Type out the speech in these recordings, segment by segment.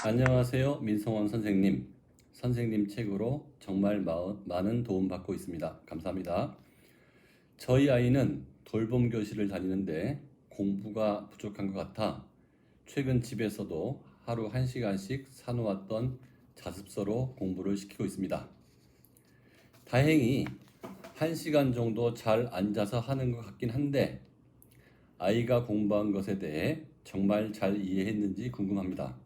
안녕하세요. 민성원 선생님. 선생님 책으로 정말 마- 많은 도움 받고 있습니다. 감사합니다. 저희 아이는 돌봄 교실을 다니는데 공부가 부족한 것 같아 최근 집에서도 하루 1시간씩 사놓았던 자습서로 공부를 시키고 있습니다. 다행히 1시간 정도 잘 앉아서 하는 것 같긴 한데 아이가 공부한 것에 대해 정말 잘 이해했는지 궁금합니다.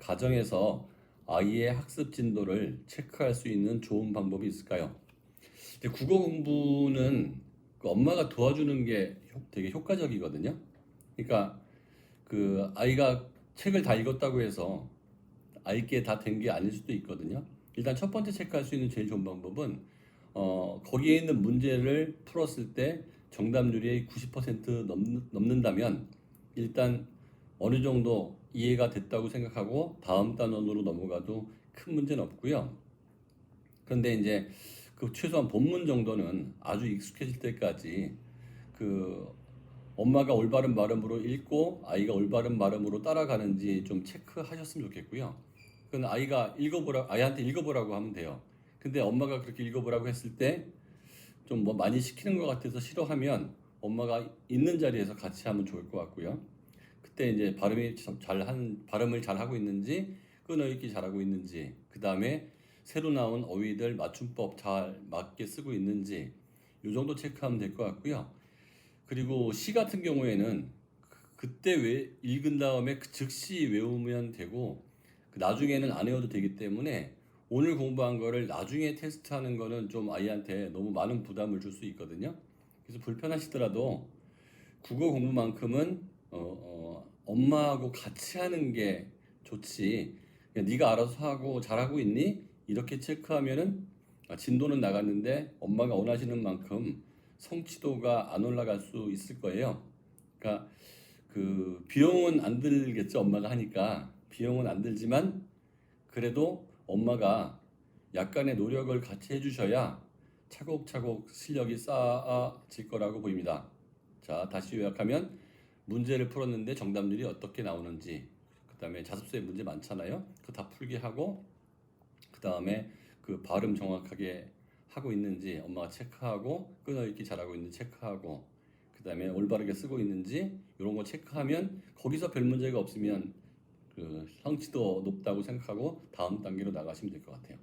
가정에서 아이의 학습 진도를 체크할 수 있는 좋은 방법이 있을까요? 국어 공부는 그 엄마가 도와주는 게 효- 되게 효과적이거든요. 그러니까 그 아이가 책을 다 읽었다고 해서 아이께 다된 게 아닐 수도 있거든요. 일단 첫 번째 체크할 수 있는 제일 좋은 방법은 어, 거기에 있는 문제를 풀었을 때 정답률이 90% 넘는, 넘는다면 일단 어느 정도 이해가 됐다고 생각하고 다음 단원으로 넘어가도 큰 문제는 없고요. 그런데 이제 그 최소한 본문 정도는 아주 익숙해질 때까지 그 엄마가 올바른 발음으로 읽고 아이가 올바른 발음으로 따라가는지 좀 체크하셨으면 좋겠고요. 그건 아이가 읽어보라 아이한테 읽어보라고 하면 돼요. 근데 엄마가 그렇게 읽어보라고 했을 때 좀 뭐 많이 시키는 것 같아서 싫어하면 엄마가 있는 자리에서 같이 하면 좋을 것 같고요. 그때 이제 발음이 잘한 발음을 잘 하고 있는지 끊어읽기 잘 하고 있는지 그 다음에 새로 나온 어휘들 맞춤법 잘 맞게 쓰고 있는지 이 정도 체크하면 될 것 같고요. 그리고 시 같은 경우에는 그- 그때 왜 읽은 다음에 그 즉시 외우면 되고 그 나중에는 안 외워도 되기 때문에 오늘 공부한 거를 나중에 테스트하는 거는 좀 아이한테 너무 많은 부담을 줄 수 있거든요. 그래서 불편하시더라도 국어 공부만큼은 엄마하고 같이 하는 게 좋지. 그냥 네가 알아서 하고 잘하고 있니? 이렇게 체크하면은 아, 진도는 나갔는데 엄마가 원하시는 만큼 성취도가 안 올라갈 수 있을 거예요. 그러니까 그 비용은 안 들겠죠 엄마가 하니까 비용은 안 들지만 그래도 엄마가 약간의 노력을 같이 해주셔야 차곡차곡 실력이 쌓아질 거라고 보입니다. 자 다시 요약하면 문제를 풀었는데 정답률이 어떻게 나오는지 그 다음에 자습서에 문제 많잖아요. 그거 다 풀게 하고 그 다음에 그 발음 정확하게 하고 있는지 엄마가 체크하고 끊어읽기 잘하고 있는지 체크하고 그 다음에 올바르게 쓰고 있는지 이런 거 체크하면 거기서 별 문제가 없으면 그 성취도 높다고 생각하고 다음 단계로 나가시면 될 것 같아요.